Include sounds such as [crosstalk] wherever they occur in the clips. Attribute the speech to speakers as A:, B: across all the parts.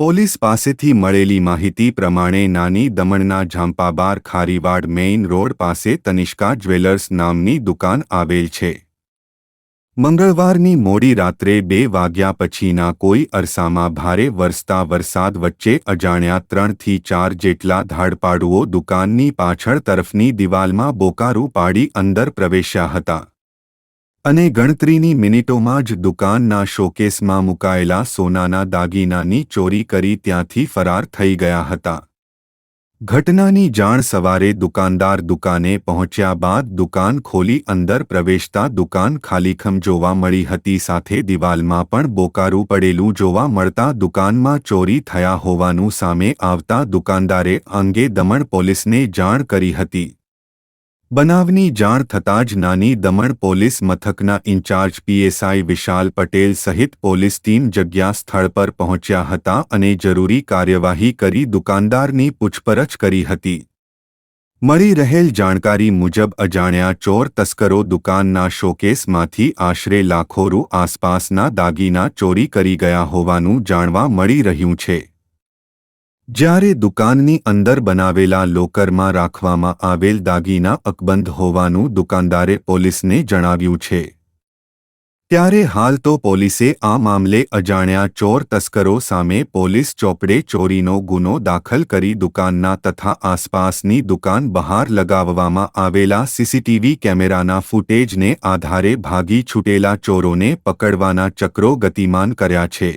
A: Police પાસેથી મળેલી માહિતી પ્રમાણે નાની દમણના ઝાંપાબાર ખારીવાડ મેઇન રોડ પાસે તનિષ્કા જ્વેલર્સ નામની દુકાન આવેલ છે. મંગળવારની મોડી રાત્રે બે વાગ્યા પછીના કોઈ અરસામાં ભારે વરસતા વરસાદ વચ્ચે અજાણ્યા ત્રણથી ચાર જેટલા ધાડપાડુઓ દુકાનની પાછળ તરફની દિવાલમાં બોકારું પાડી અંદર પ્રવેશ્યા હતા. અને ગણતરીની મિનિટોમાં જ દુકાનના શોકેસમાં મુકાયેલા સોનાના દાગીનાની ચોરી કરી ત્યાંથી ફરાર થઈ ગયા હતા. ઘટનાની જાણ સવારે દુકાનદાર દુકાને પહોંચ્યા બાદ દુકાન ખોલી અંદર પ્રવેશતા દુકાન ખાલીખમ જોવા મળી હતી સાથે દિવાલમાં પણ બોકારું પડેલું જોવા મળતા દુકાનમાં ચોરી થયા હોવાનું સામે આવતા દુકાનદારે અંગે દમણ પોલીસને જાણ કરી હતી. બનાવની જાણ થતાં જ નાની દમણ પોલીસ મથકના ઇન્ચાર્જ પીએસઆઈ વિશાલ પટેલ સહિત પોલીસ ટીમ જગ્યા સ્થળ પર પહોંચ્યા હતા અને જરૂરી કાર્યવાહી કરી દુકાનદારની પૂછપરછ કરી હતી. મળી રહેલ જાણકારી મુજબ અજાણ્યા ચોર તસ્કરો દુકાનના શોકેસમાંથી આશરે લાખો રૂ આસપાસના દાગીના ચોરી કરી ગયા હોવાનું જાણવા મળી રહ્યું છે. જ્યારે દુકાનની અંદર બનાવેલા લોકરમાં રાખવામાં આવેલ દાગીના અકબંધ હોવાનું દુકાનદારે પોલીસને જણાવ્યું છે. ત્યારે હાલ તો પોલીસે આ મામલે અજાણ્યા ચોર તસ્કરો સામે પોલીસ ચોપડે ચોરીનો ગુનો દાખલ કરી દુકાનના તથા આસપાસની દુકાન બહાર લગાવવામાં આવેલા સીસીટીવી કેમેરાના ફૂટેજને આધારે ભાગી છૂટેલા ચોરોને પકડવાના ચક્રો ગતિમાન કર્યા છે.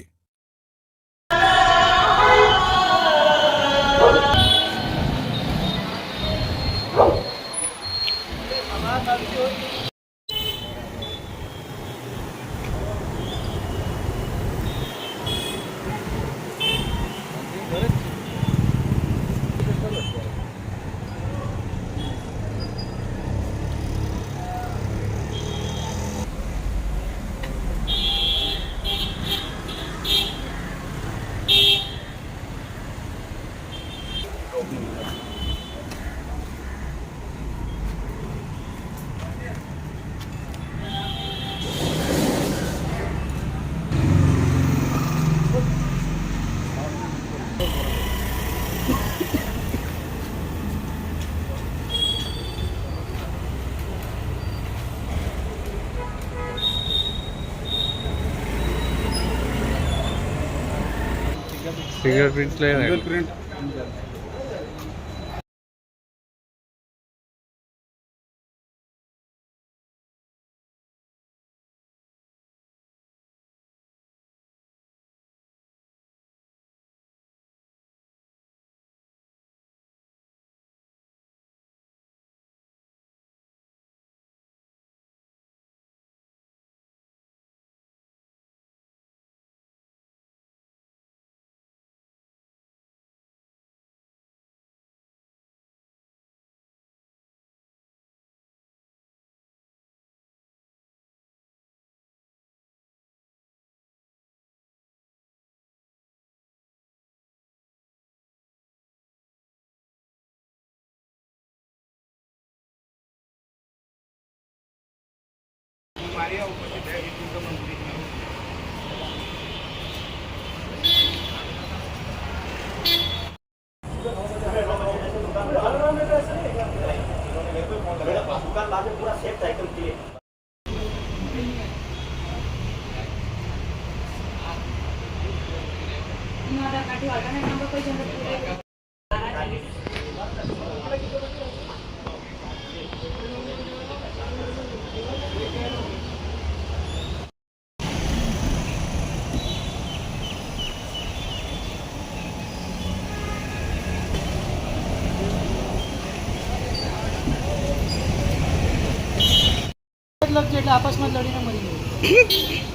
B: ఫింగర్ లేదు
C: કાર્ય
D: ઉપરથી બે હિન્દુ મંત્રી दुकान बाद
E: में
F: पूरा सेट आइटम के लिए મારા કાઢી વાળાના નામ પર કોઈ જનરલ
E: છે એટલે આપસમાં લડીને મરી ગયું [laughs]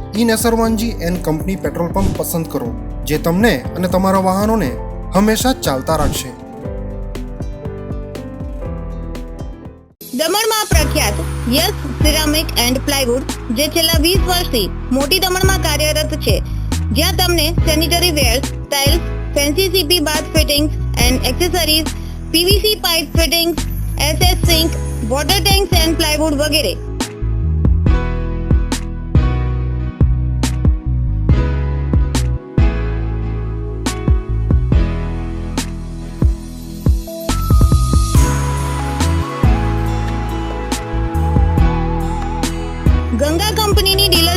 C: E Nesarwanji and company petrol pump પસંદ કરો, જે તમને અને તમારા વાહનોને હંમેશા ચાલતા રાખશે.
G: દમણમાં પ્રખ્યાત યસ સિરામિક એન્ડ પ્લાયવુડ, જે છેલ્લા વીસ વર્ષથી મોટી દમણમાં કાર્યરત છે, જ્યાં તમને sanitary ware, tiles, fancy CP bath fittings and accessories, PVC pipe fittings, SS sink, water tanks and plywood વગેરે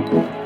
G: Thank you.